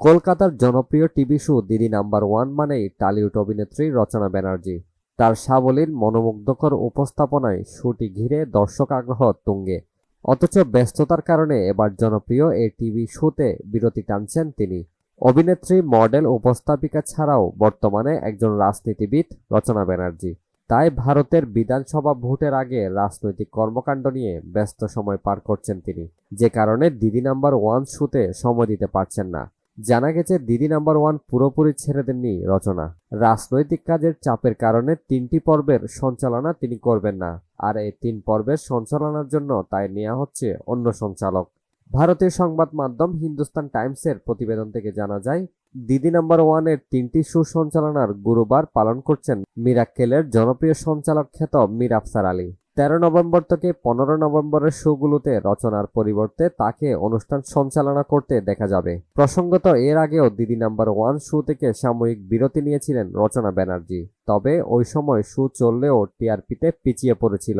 কলকাতার জনপ্রিয় TV show Didi number one মানেই টালিউড অভিনেত্রী রচনা ব্যানার্জি। তার সাবলীল মনোমুগ্ধকর উপস্থাপনায় শোটি ঘিরে দর্শক আগ্রহ তুঙ্গে। অথচ ব্যস্ততার কারণে এবার জনপ্রিয় এই টিভি শোতে বিরতি টানছেন তিনি। অভিনেত্রী, মডেল, উপস্থাপিকা ছাড়াও বর্তমানে একজন রাজনীতিবিদ, রচনা ব্যানার্জি। তাই ভারতের বিধানসভা ভোটের আগে রাজনৈতিক কর্মকাণ্ড নিয়ে ব্যস্ত সময় পার করছেন তিনি। যে কারণে দিদি নাম্বার ওয়ান শোতে সময় দিতে পারছেন না। জানা গেছে দিদি নাম্বার ওয়ান পুরোপুরি ছেড়ে দেননি রচনা। রাজনৈতিক কাজের চাপের কারণে তিনটি পর্বের সঞ্চালনা তিনি করবেন না। আর এই তিন পর্বের সঞ্চালনার জন্য তাই নেওয়া হচ্ছে অন্য সঞ্চালক। ভারতীয় সংবাদ মাধ্যম হিন্দুস্তান টাইমসের প্রতিবেদন থেকে জানা যায়, দিদি নাম্বার ওয়ানের তিনটি সুসঞ্চালনার গুরুবার পালন করছেন মিরাক্কেলের জনপ্রিয় সঞ্চালক খ্যাত মীর আফসার আলী। তেরো নভেম্বর থেকে পনেরো নভেম্বরের শোগুলোতে রচনার পরিবর্তে তাকে অনুষ্ঠান সঞ্চালনা করতে দেখা যাবে। প্রসঙ্গত, এর আগেও দিদি নাম্বার ওয়ান শো থেকে সাময়িক বিরতি নিয়েছিলেন রচনা ব্যানার্জি। তবে ওই সময় শো চললেও টিআরপিতে পিছিয়ে পড়েছিল।